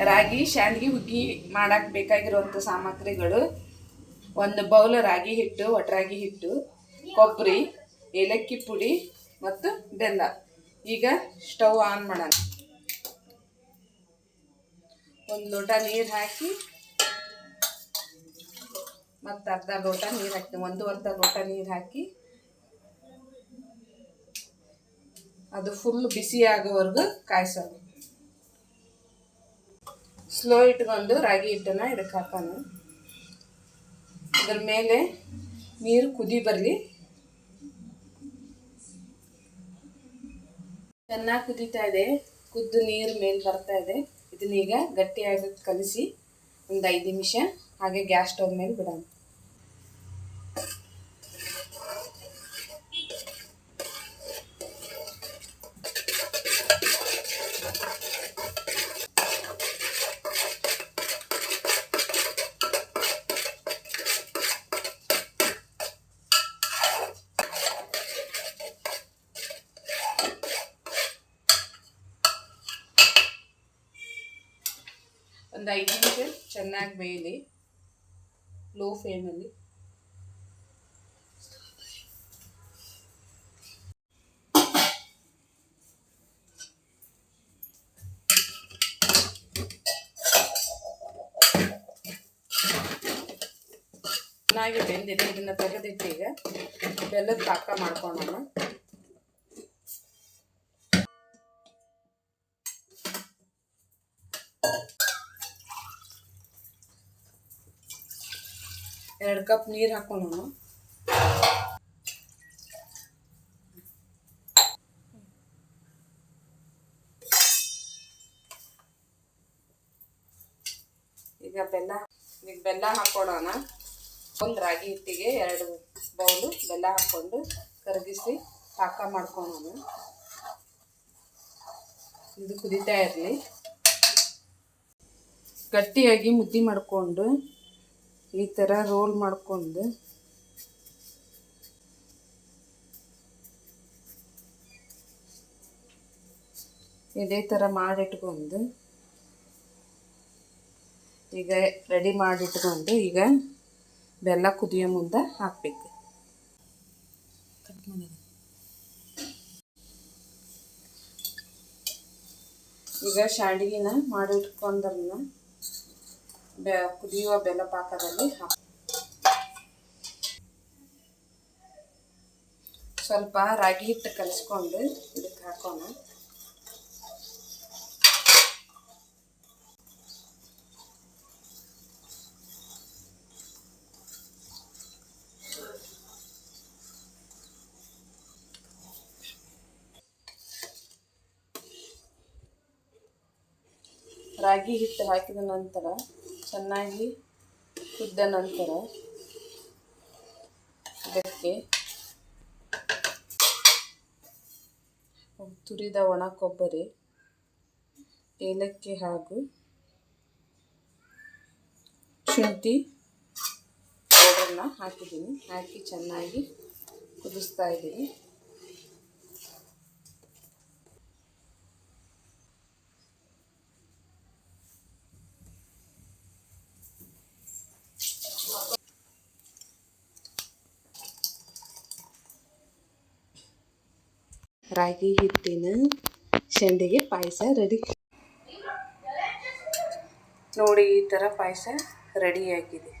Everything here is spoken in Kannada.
ರಾಗಿ ಶಾಂಡ್ಗಿ ಹುಗ್ಗಿ ಮಾಡಕ್ಕೆ ಬೇಕಾಗಿರುವಂಥ ಸಾಮಗ್ರಿಗಳು. ಒಂದು ಬೌಲ್ ರಾಗಿ ಹಿಟ್ಟು, ಒಟ್ರಾಗಿ ಹಿಟ್ಟು, ಕೊಬ್ಬರಿ, ಏಲಕ್ಕಿ ಪುಡಿ ಮತ್ತು ಬೆಲ್ಲ. ಈಗ ಸ್ಟವ್ ಆನ್ ಮಾಡೋಣ. ಒಂದು ಲೋಟ ನೀರು ಹಾಕಿ ಮತ್ತು ಅರ್ಧ ಲೋಟ ನೀರು ಹಾಕಿ ಒಂದು ಅರ್ಧ ಲೋಟ ನೀರು ಹಾಕಿ ಅದು ಫುಲ್ ಬಿಸಿ ಆಗೋವರೆಗೂ ಕಾಯಿಸೋಣ ಸ್ಲೋ ಇಟ್ಕೊಂಡು ರಾಗಿ ಹಿಟ್ಟನ್ನ ಇದಕ್ಕೆ ಹಾಕೋಣ. ಅದ್ರ ಮೇಲೆ ನೀರು ಕುದಿ ಬರಲಿ. ಚೆನ್ನಾಗಿ ಕುದೀತಾ ಇದೆ. ಕುದ್ದು ನೀರು ಮೇಲೆ ಬರ್ತಾ ಇದೆ. ಇದನ್ನೀಗ ಗಟ್ಟಿಯಾಗಿ ಕಲಿಸಿ ಒಂದು ಐದು ನಿಮಿಷ ಹಾಗೆ ಗ್ಯಾಸ್ ಸ್ಟವ್ ಮೇಲೆ ಬಿಡೋಣ. ಒಂದು ಐದು ನಿಮಿಷ ಚೆನ್ನಾಗಿ ಬೇಯಲಿ. ಲೋ ಫ್ಲೇಮಲ್ಲಿ ಚೆನ್ನಾಗಿ ಬೆಂದಿದೆ ಇದನ್ನು ತೆಗೆದಿಟ್ಟು ಈಗ ಬೆಲ್ಲದ ಪಾಕ ಮಾಡ್ಕೊಳ್ಳೋಣ. ಎರಡು ಕಪ್ ನೀರು ಹಾಕೊಳ್ಳೋಣ ಈಗ ಬೆಲ್ಲ ಈಗ ಬೆಲ್ಲ ಹಾಕೊಳ್ಳೋಣ ಒಂದು ರಾಗಿ ಹಿಟ್ಟಿಗೆ ಎರಡು ಬೌಲು ಬೆಲ್ಲ ಹಾಕ್ಕೊಂಡು ಕರಗಿಸಿ ಪಾಕ ಮಾಡ್ಕೊಳ್ಳೋಣ ಇದು ಕುದಿತಾ ಇರಲಿ. ಗಟ್ಟಿಯಾಗಿ ಮುದ್ದೆ ಮಾಡಿಕೊಂಡು ಈ ಥರ ರೋಲ್ ಮಾಡಿಕೊಂಡು ಇದೇ ಥರ ಮಾಡಿಟ್ಕೊಂಡು ಈಗ ರೆಡಿ ಮಾಡಿಟ್ಕೊಂಡು ಈಗ ಬೆಲ್ಲ ಕುದಿಯೋ ಮುಂದೆ ಹಾಕಬೇಕು. ಈಗ ಶಾಂಡಿಗಿನ ಮಾಡಿಟ್ಕೊಂಡ್ರನ್ನ ಬೆ, ಕುದಿಯುವ ಬೆಲ್ಲ ಪಾಕದಲ್ಲಿ ಹಾಕಿ. ಸ್ವಲ್ಪ ರಾಗಿ ಹಿಟ್ಟು ಕಲಿಸ್ಕೊಂಡು ಇದಕ್ಕೆ ಹಾಕೋಣ. ರಾಗಿ ಹಿಟ್ಟು ಹಾಕಿದ ನಂತರ ಚೆನ್ನಾಗಿ ಕುದ್ದ ನಂತರ ಇದಕ್ಕೆ ತುರಿದ ಒಣ ಕೊಬ್ಬರಿ, ಏಲಕ್ಕಿ ಹಾಗೂ ಶುಂಠಿ ಪೌಡರ್ನ ಹಾಕಿದ್ದೀನಿ. ಹಾಕಿ ಚೆನ್ನಾಗಿ ಕುದಿಸ್ತಾ ಇದ್ದೀನಿ. ರಾಗಿ ಹಿಟ್ಟಿನ ಶಂಡಿಗೆ ಪಾಯಸ ರೆಡಿ. ನೋಡಿ ಈ ಥರ ಪಾಯಸ ರೆಡಿಯಾಗಿದೆ